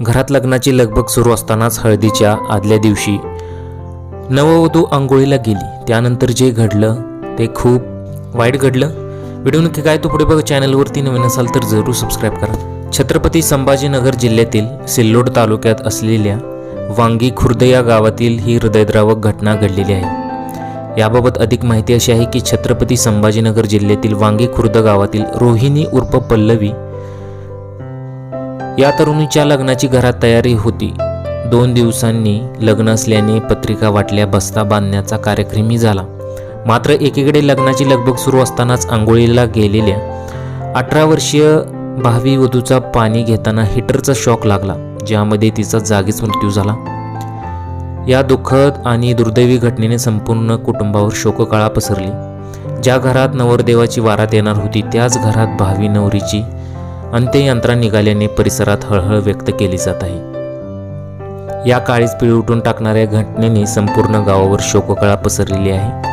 घरात लग्नाची लगबग सुरू असतानाच हळदीच्या आदल्या दिवशी नववधू आंघोळीला गेली. त्यानंतर जे घडलं ते खूप वाईट घडलं. व्हिडिओ नक्की काय तो पुढे बघ. चॅनलवरती नवीन असाल तर जरूर सबस्क्राईब करा. छत्रपती संभाजीनगर जिल्ह्यातील सिल्लोड तालुक्यात असलेल्या वांगी खुर्द या गावातील ही हृदयद्रावक घटना घडलेली आहे. याबाबत अधिक माहिती अशी आहे की छत्रपती संभाजीनगर जिल्ह्यातील वांगी खुर्द गावातील रोहिणी उर्फ पल्लवी या तरुणीच्या लग्नाची घरात तयारी होती. दोन दिवसांनी लग्न असल्याने पत्रिका वाटल्या बस्ता बांधण्याचा कार्यक्रमही झाला. मात्र एकीकडे लग्नाची लगबग सुरू असतानाच आंघोळीला गेलेल्या अठरा वर्षीय भावी वधूचा पाणी घेताना हिटरचा शॉक लागला ज्यामध्ये तिचा जागीच मृत्यू झाला. या दुःखद आणि दुर्दैवी घटनेने संपूर्ण कुटुंबावर शोककळा पसरली. ज्या घरात नवरदेवाची वारात येणार होती त्याच घरात भावी नवरीची अंत्ययंत्रा निघाल्याने परिसरात हळहळ व्यक्त केली जात आहे. या काळीच पिळवटून टाकणाऱ्या घटनेने संपूर्ण गावावर शोककळा पसरलेली आहे.